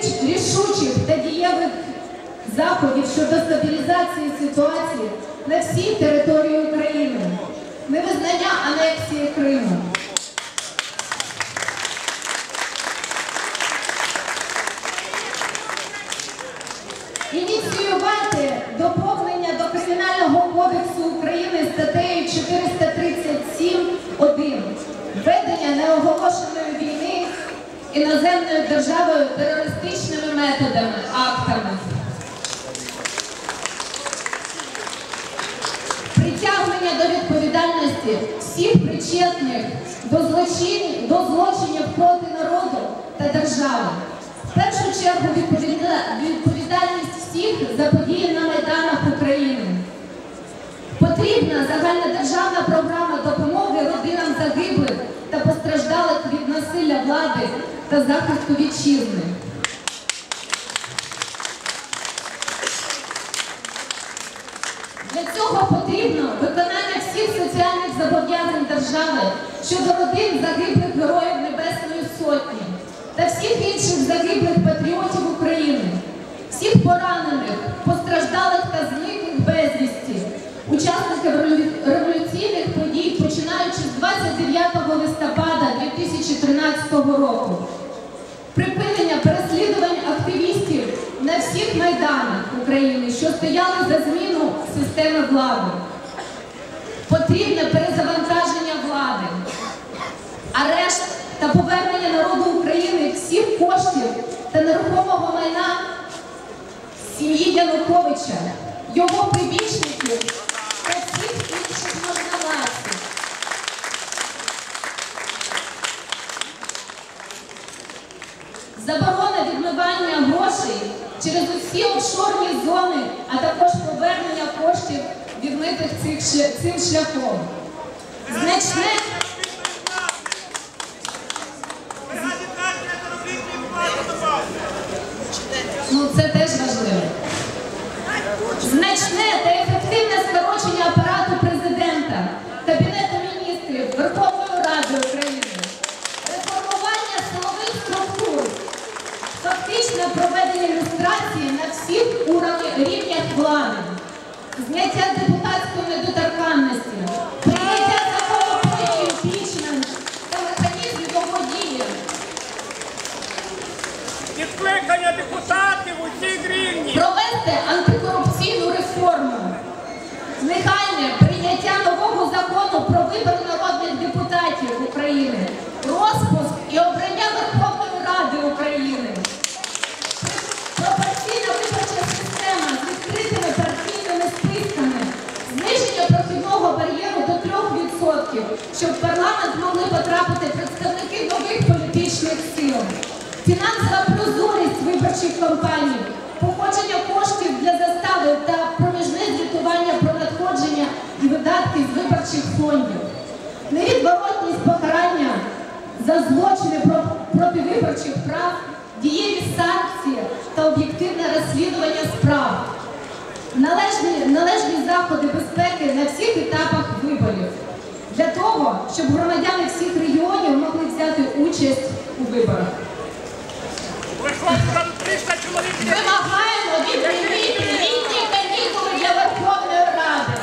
прийняття рішучих та дієвих заходів щодо стабілізації ситуації на всій території України, невизнання анексії Криму. Ініціювати доповнення до Кримінального кодексу України статтею 437.1 ведення неоголошеної війни іноземною державою терористичними методами, актами. Притягнення до відповідальності всіх причетних до злочин, до злочинів проти народу та держави. В першу чергу відповідальність всіх за події на майданах України. Потрібна загальнодержавна програма допомоги родинам загиблих та постраждалих від насилля влади та захисту вітчизни. Для цього потрібно виконання всіх соціальних зобов'язань держави щодо родин загиблих героїв Небесної Сотні та всіх інших загиблих патріотів України, всіх поранених, постраждалих та зниклих безвісті, учасників революційних подій, починаючи з 29 листопада 2013 року України, що стояли за зміну системи влади. Потрібне перезавантаження влади, арешт та повернення народу України всіх коштів та нерухомого майна сім'ї Януковича, його прибічників та всіх інших можновладців. Заборона відмивання грошей через усі офшорні зони, а також повернення коштів відмитих цих цим шляхом. Значне, ну це теж важливо. Значне та всіх рівнях влади, зняття депутатської недоторканності, бар'єру до 3%, щоб в парламент могли потрапити представники нових політичних сил, фінансова прозорість виборчих кампаній, походження коштів для застави та проміжне звітування про надходження і видатки з виборчих фондів, невідворотність покарання за злочини проти виборчих прав, дієві санкції та об'єктивне розслідування справ, належні, належні заходи безпеки на всіх етапах виборів для того, щоб громадяни всіх регіонів могли взяти участь у виборах. Виходить там 300 чоловік. Вимагаємо відмінити літні канікули для Верховної Ради.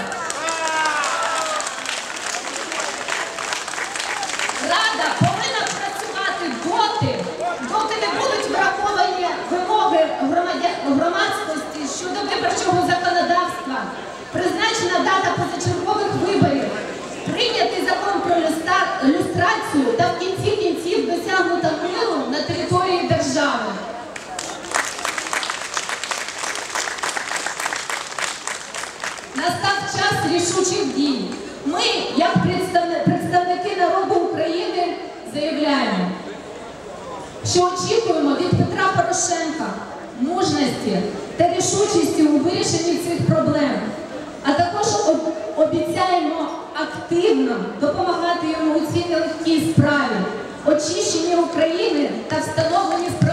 Рада повинна працювати доти, доки не будуть враховані вимоги громадськості щодо виборчого законодавства, призначена дата позачергових виборів, прийнятий закон про люстрацію та в кінці кінців досягнута миру на території держави. Настав час рішучих дій. Ми, як представники народу України, заявляємо, що очікуємо від Петра Порошенка мужності та рішучості у вирішенні цих проблем, а також об- обіцяємо активно допомагати йому у цій нелегкій справі, очищенні України та встановлені. Слава